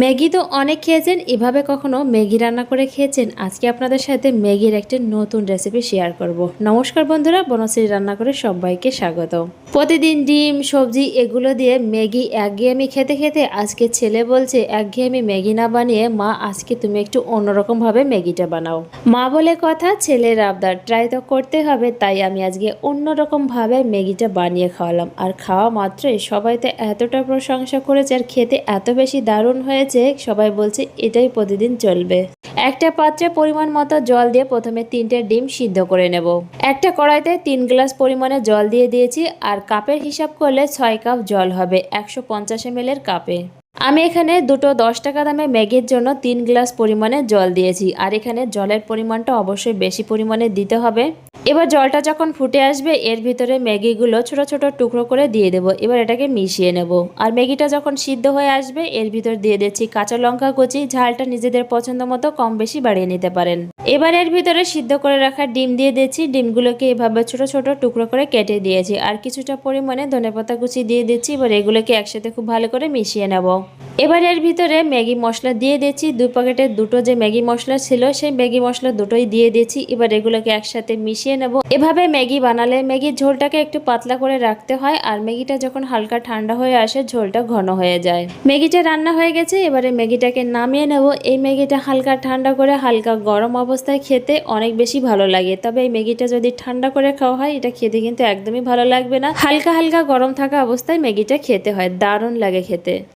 Maggi তো অনেক খেয়েছেন, এভাবে কখনো ম্যাগি রান্না করে খেয়েছেন? আজকে আপনাদের সাথে ম্যাগির একটি নতুন রেসিপি শেয়ার করব। নমস্কার বন্ধুরা, বনশ্রী রান্না করে সবাইকে স্বাগত। প্রতিদিন ডিম, সবজি এগুলো দিয়ে ম্যাগি একঘেয়েমি খেতে খেতে আজকে ছেলে বলছে, একঘেয়েমি ম্যাগি না বানিয়ে, মা, আজকে তুমি একটু অন্যরকম ভাবে ম্যাগিটা বানাও। মা বলে, কথা ছেলের আবদার ট্রাই তো করতে হবে, তাই আমি আজকে অন্যরকম ভাবে ম্যাগিটা বানিয়ে খাওয়ালাম। আর খাওয়া মাত্রই সবাই তো এতটা প্রশংসা করেছে, আর খেতে এত বেশি দারুণ হয়েছে, সবাই বলছে এটাই প্রতিদিন চলবে। একটা পাত্রে পরিমাণ মতো জল দিয়ে প্রথমে তিনটে ডিম সিদ্ধ করে নেব। একটা কড়াইতে তিন গ্লাস পরিমাণে জল দিয়ে দিয়েছি, আর কাপের হিসাব করলে ছয় কাপ জল হবে, একশো পঞ্চাশ এম এর কাপে। আমি এখানে দুটো দশ টাকা দামে ম্যাগির জন্য তিন গ্লাস পরিমাণে জল দিয়েছি, আর এখানে জলের পরিমাণটা অবশ্যই বেশি পরিমাণে দিতে হবে। এবার জলটা যখন ফুটে আসবে, এর ভিতরে ম্যাগিগুলো ছোট ছোট টুকরো করে দিয়ে দেব। এবার এটাকে মিশিয়ে নেব। আর ম্যাগিটা যখন সিদ্ধ হয়ে আসবে, এর ভিতর দিয়ে দিচ্ছি কাঁচা লঙ্কা কুচি। ঝালটা নিজেদের পছন্দ মতো কম বেশি বাড়িয়ে নিতে পারেন। এবার এর ভিতরে সিদ্ধ করে রাখা ডিম দিয়ে দিচ্ছি ডিমগুলোকে এভাবে ছোট ছোট টুকরো করে কেটে দিয়েছি। আর কিছুটা পরিমাণে ধনেপাতা কুচি দিয়ে দিচ্ছি। এবার এগুলোকে একসাথে খুব ভালো করে মিশিয়ে নেব। এবার এর ভিতরে ম্যাগি মশলা দিয়ে দিচ্ছি দু প্যাকেটের দুটো যে ম্যাগি মশলা ছিল, সেই ম্যাগি মশলা দুটোই দিয়ে দিচ্ছি এবার এগুলোকে একসাথে মিশিয়ে নেব। এভাবে ম্যাগি বানালে ম্যাগির ঝোলটাকে একটু পাতলা করে রাখতে হয়। আর ম্যাগিটা যখন হালকা ঠান্ডা হয়ে আসে, ঝোলটা ঘন হয়ে যায়। ম্যাগিটা রান্না হয়ে গেছে। এবারে ম্যাগিটাকে নামিয়ে নেব। এই ম্যাগিটা হালকা ঠান্ডা করে হালকা গরম অবস্থায় খেতে অনেক বেশি ভালো লাগে। তবে এই ম্যাগিটা যদি ঠান্ডা করে খাওয়া হয়, এটা খেতে কিন্তু একদমই ভালো লাগবে না। হালকা হালকা গরম থাকা অবস্থায় ম্যাগিটা খেতে হয়। দারুণ লাগে খেতে।